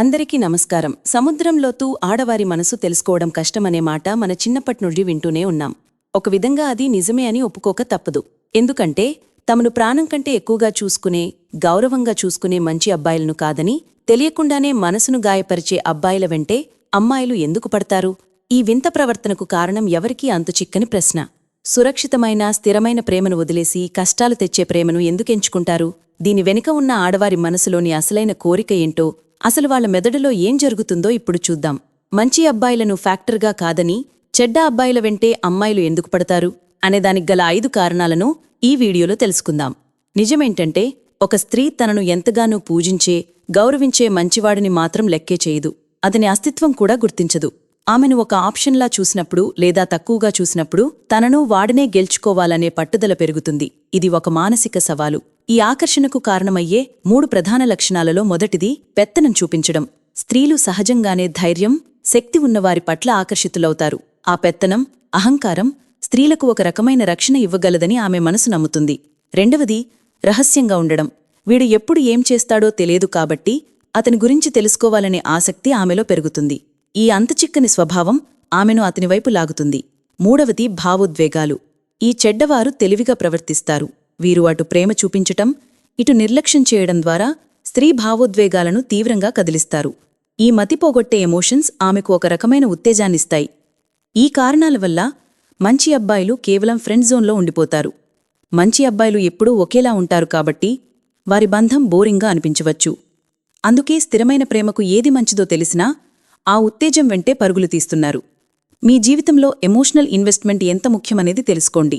అందరికీ నమస్కారం. సముద్రంలోతూ ఆడవారి మనసు తెలుసుకోవడం కష్టమనే మాట మన చిన్నప్పటి నుండి వింటూనే ఉన్నాం. ఒక విధంగా అది నిజమే అని ఒప్పుకోక తప్పదు. ఎందుకంటే తమను ప్రాణం కంటే ఎక్కువగా చూసుకునే గౌరవంగా చూసుకునే మంచి అబ్బాయిలను కాదని తెలియకుండానే మనసును గాయపరిచే అబ్బాయిల వెంటే అమ్మాయిలు ఎందుకు పడతారు? ఈ వింత ప్రవర్తనకు కారణం ఎవరికీ అంతుచిక్కని ప్రశ్న. సురక్షితమైన స్థిరమైన ప్రేమను వదిలేసి కష్టాలు తెచ్చే ప్రేమను ఎందుకెంచుకుంటారు దీని వెనుక ఉన్న ఆడవారి మనసులోని అసలైన కోరిక ఏంటో అసలు వాళ్ళ మెదడులో ఏం జరుగుతుందో ఇప్పుడు చూద్దాం. మంచి అబ్బాయిలను ఫ్యాక్టర్గా కాదని చెడ్డ అబ్బాయిల వెంటే అమ్మాయిలు ఎందుకు పడతారు? అనేదానికి గల ఐదు కారణాలను ఈ వీడియోలో తెలుసుకుందాం. నిజమేంటంటే ఒక స్త్రీ తనను ఎంతగానో పూజించే గౌరవించే మంచివాడిని మాత్రం లెక్కే చేయదు. అతని అస్తిత్వం కూడా గుర్తించదు. ఆమెను ఒక ఆప్షన్లా చూసినప్పుడు లేదా తక్కువగా చూసినప్పుడు తనను వాడినే గెలుచుకోవాలనే పట్టుదల పెరుగుతుంది. ఇది ఒక మానసిక సవాలు. ఈ ఆకర్షణకు కారణమయ్యే మూడు ప్రధాన లక్షణాలలో మొదటిది పెత్తనం చూపించడం. స్త్రీలు సహజంగానే ధైర్యం శక్తి ఉన్నవారి పట్ల ఆకర్షితులవుతారు. ఆ పెత్తనం అహంకారం స్త్రీలకు ఒక రకమైన రక్షణ ఇవ్వగలదని ఆమె మనసు నమ్ముతుంది. రెండవది రహస్యంగా ఉండడం. వీడు ఎప్పుడు ఏం చేస్తాడో తెలియదు కాబట్టి అతని గురించి తెలుసుకోవాలనే ఆసక్తి ఆమెలో పెరుగుతుంది. ఈ అంతచిక్కని స్వభావం ఆమెను అతనివైపు లాగుతుంది. మూడవది భావోద్వేగాలు. ఈ చెడ్డవారు తెలివిగా ప్రవర్తిస్తారు. వీరు అటు ప్రేమ చూపించటం ఇటు నిర్లక్ష్యం చేయడం ద్వారా స్త్రీ భావోద్వేగాలను తీవ్రంగా కదిలిస్తారు. ఈ మతిపోగొట్టే ఎమోషన్స్ ఆమెకు ఒక రకమైన ఉత్తేజాన్నిస్తాయి. ఈ కారణాల వల్ల మంచి అబ్బాయిలు కేవలం ఫ్రెండ్ జోన్లో ఉండిపోతారు. మంచి అబ్బాయిలు ఎప్పుడూ ఒకేలా ఉంటారు కాబట్టి వారి బంధం బోరింగ్గా అనిపించవచ్చు. అందుకే స్థిరమైన ప్రేమకు ఏది మంచిదో తెలిసినా ఆ ఉత్తేజం వెంటే పరుగులు తీస్తున్నారు. మీ జీవితంలో ఎమోషనల్ ఇన్వెస్ట్మెంట్ ఎంత ముఖ్యమనేది తెలుసుకోండి.